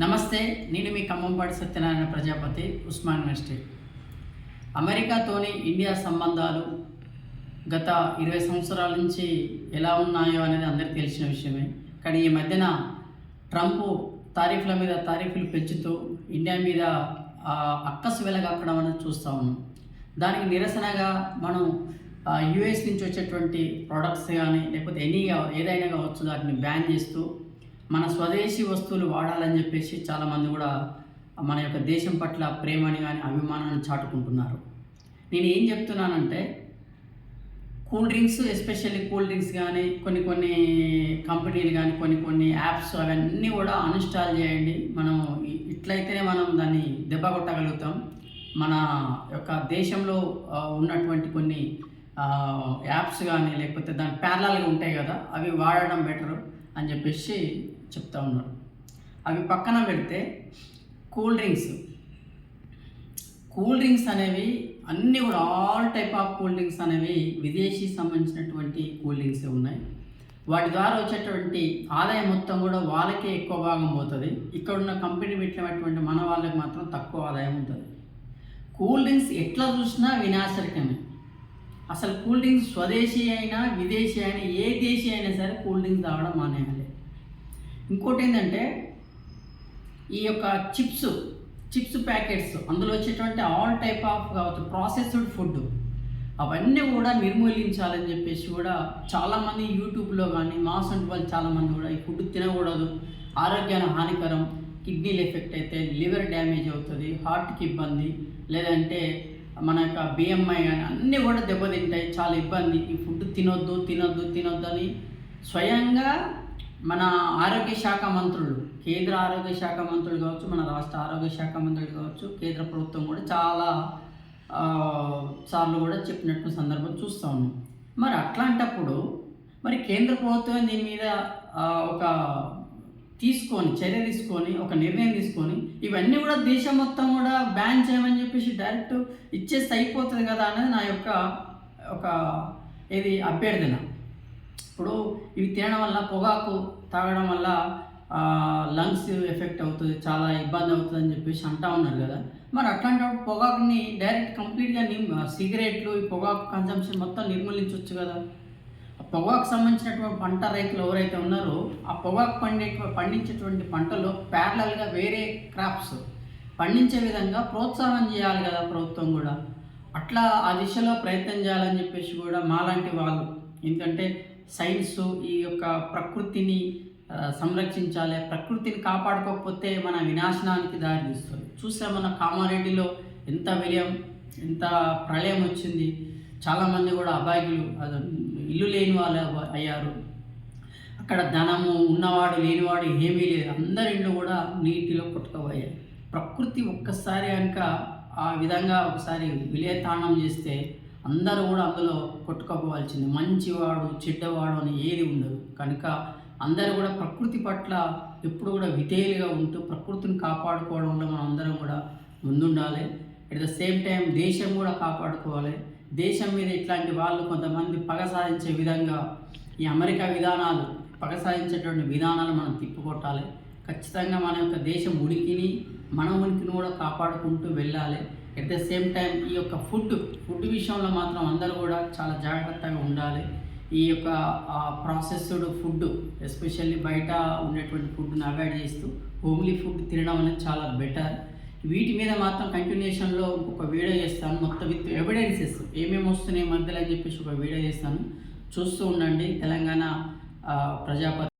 నమస్తే నేను మీ ఖమ్మంపాటి సత్యనారాయణ ప్రజాపతి ఉస్మాన్ యూనివర్సిటీ. అమెరికాతోని ఇండియా సంబంధాలు గత ఇరవై సంవత్సరాల నుంచి ఎలా ఉన్నాయో అనేది అందరికీ తెలిసిన విషయమే. కానీ ఈ మధ్యన ట్రంప్ తారీఫ్ల మీద తారీఫ్లు పెంచుతూ ఇండియా మీద అక్కసు వెలగక్కడం అనేది చూస్తూ ఉన్నాం. దానికి నిరసనగా మనం యుఎస్ నుంచి వచ్చేటువంటి ప్రోడక్ట్స్ కానీ లేకపోతే ఎనీ ఏదైనా కావచ్చు వాటిని బ్యాన్ చేస్తూ మన స్వదేశీ వస్తువులు వాడాలని చెప్పేసి చాలామంది కూడా మన యొక్క దేశం పట్ల ప్రేమని కానీ అభిమానాన్ని చాటుకుంటున్నారు. నేను ఏం చెప్తున్నానంటే cool drinks especially cool drinks కానీ కొన్ని కొన్ని కంపెనీలు కానీ కొన్ని కొన్ని యాప్స్ అవన్నీ కూడా అన్ఇన్స్టాల్ చేయండి. మనం ఇట్లయితేనే మనం దాన్ని దెబ్బ కొట్టగలుగుతాం. మన యొక్క దేశంలో ఉన్నటువంటి కొన్ని యాప్స్ కానీ లేకపోతే దాని ప్యారలాల్గా ఉంటాయి కదా అవి వాడడం బెటర్ అని చెప్పేసి చెప్తా ఉన్నారు. అవి పక్కన పెడితే కూల్ డ్రింక్స్. కూల్ డ్రింక్స్ అనేవి అన్నీ కూడా all type of cool drinks అనేవి విదేశీ సంబంధించినటువంటి కూల్ డ్రింక్స్ ఉన్నాయి. వాటి ద్వారా వచ్చేటువంటి ఆదాయం మొత్తం కూడా వాళ్ళకే ఎక్కువ భాగం పోతుంది. ఇక్కడ ఉన్న కంపెనీ పెట్టినటువంటి మన వాళ్ళకి మాత్రం తక్కువ ఆదాయం ఉంటుంది. కూల్ డ్రింక్స్ ఎట్లా చూసినా వినాశకరమే అసలు కూల్ డ్రింక్స్ స్వదేశీ అయినా విదేశీ అయినా ఏ దేశీ అయినా సరే కూల్ డ్రింక్స్ తాగడం మానేయాలి. ఇంకోటి ఏంటంటే ఈ యొక్క చిప్స్ చిప్స్ ప్యాకెట్స్ అందులో వచ్చేటువంటి ఆల్ టైప్ ఆఫ్ కావచ్చు ప్రాసెస్డ్ ఫుడ్ అవన్నీ కూడా నిర్మూలించాలని చెప్పేసి కూడా చాలామంది యూట్యూబ్లో కానీ మాస్ అంటే వాళ్ళు చాలామంది కూడా ఈ ఫుడ్ తినకూడదు. ఆరోగ్యానికి హానికరం కిడ్నీలు ఎఫెక్ట్ అయితే లివర్ డ్యామేజ్ అవుతుంది హార్ట్కి ఇబ్బంది లేదంటే మన యొక్క బిఎంఐ కానీ అన్నీ కూడా దెబ్బతింటాయి. చాలా ఇబ్బంది. ఈ ఫుడ్ తినొద్దు తినొద్దు తినొద్దు అని స్వయంగా మన ఆరోగ్య శాఖ మంత్రులు కేంద్ర ఆరోగ్య శాఖ మంత్రులు కావచ్చు మన రాష్ట్ర ఆరోగ్య శాఖ మంత్రులు కావచ్చు కేంద్ర ప్రభుత్వం కూడా చాలా సార్లు కూడా చెప్పినట్టు సందర్భం చూస్తూ ఉన్నాం. మరి అట్లాంటప్పుడు మరి కేంద్ర ప్రభుత్వం దీని మీద ఒక తీసుకొని చర్య తీసుకొని ఒక నిర్ణయం తీసుకొని ఇవన్నీ కూడా దేశం మొత్తం కూడా బ్యాన్ చేయమని చెప్పేసి డైరెక్ట్ ఇచ్చేస్తే అయిపోతుంది కదా అనేది నా యొక్క ఒక ఇది అభ్యర్థన. ఇప్పుడు ఇవి తినడం వల్ల పొగాకు తాగడం వల్ల లంగ్స్ ఎఫెక్ట్ అవుతుంది చాలా ఇబ్బంది అవుతుంది అని చెప్పేసి అంటా ఉన్నారు కదా. మరి అట్లాంటి పొగాకుని డైరెక్ట్ కంప్లీట్గా నిమ్ సిగరెట్లు ఈ పొగాకు కన్సంప్షన్ మొత్తం నిర్మూలించవచ్చు కదా. ఆ పొగాకు సంబంధించినటువంటి పంట రైతులు ఎవరైతే ఉన్నారో ఆ పొగాకు పండే పండించేటువంటి పంటలో ప్యారలల్గా వేరే క్రాప్స్ పండించే విధంగా ప్రోత్సాహం చేయాలి కదా ప్రభుత్వం కూడా. అట్లా ఆ దిశలో ప్రయత్నం చేయాలని చెప్పేసి కూడా మాలాంటి వాళ్ళు. ఎందుకంటే సైన్స్ ఈ యొక్క ప్రకృతిని సంరక్షించాలి. ప్రకృతిని కాపాడుకోకపోతే మన వినాశనానికి దారి తీస్తుంది. చూసా మన కామారెడ్డిలో ఎంత విలయం ఎంత ప్రళయం వచ్చింది. చాలామంది కూడా అబాయిలు అది ఇల్లు లేని వాళ్ళు అయ్యారు. అక్కడ ధనము ఉన్నవాడు లేనివాడు ఏమీ లేదు. అందరి ఇళ్ళు కూడా నీటిలో కొట్టుకుపోయాయి. ప్రకృతి ఒక్కసారి కనుక ఆ విధంగా ఒకసారి విలయతాండం చేస్తే అందరూ కూడా అందులో కొట్టుకోపోవాల్సింది. మంచివాడు చెడ్డవాడు అని ఏది ఉండదు. కనుక అందరూ కూడా ప్రకృతి పట్ల ఎప్పుడు కూడా విధేయులుగా ఉంటూ ప్రకృతిని కాపాడుకోవడంలో మనం అందరం కూడా ముందుండాలి. అట్ ద సేమ్ టైం దేశం కూడా కాపాడుకోవాలి. దేశం మీద ఇట్లాంటి వాళ్ళు కొంతమంది పగ సాధించే విధంగా ఈ అమెరికా విధానాలు పగ సాధించేటువంటి విధానాలు మనం తిప్పుకొట్టాలి. ఖచ్చితంగా మన యొక్క దేశం ఉనికిని మన ఉనికిని కూడా కాపాడుకుంటూ వెళ్ళాలి. ఎట్ ద సేమ్ టైం ఈ యొక్క ఫుడ్ ఫుడ్ విషయంలో మాత్రం అందరూ కూడా చాలా జాగ్రత్తగా ఉండాలి. ఈ యొక్క ప్రాసెస్డ్ ఫుడ్ ఎస్పెషల్లీ బయట ఉండేటువంటి ఫుడ్ని అవాయిడ్ చేస్తూ హోమ్లీ ఫుడ్ తినడం అనేది చాలా బెటర్ వీటి మీద మాత్రం కంటిన్యూషన్లో ఒక వీడియో చేస్తాను. మొత్తం విత్ ఎవిడెన్సెస్ ఏమేమి వస్తున్నాయి మధ్యలో అని చెప్పేసి ఒక వీడియో చేస్తాను. చూస్తూ ఉండండి. తెలంగాణ ప్రజాపతి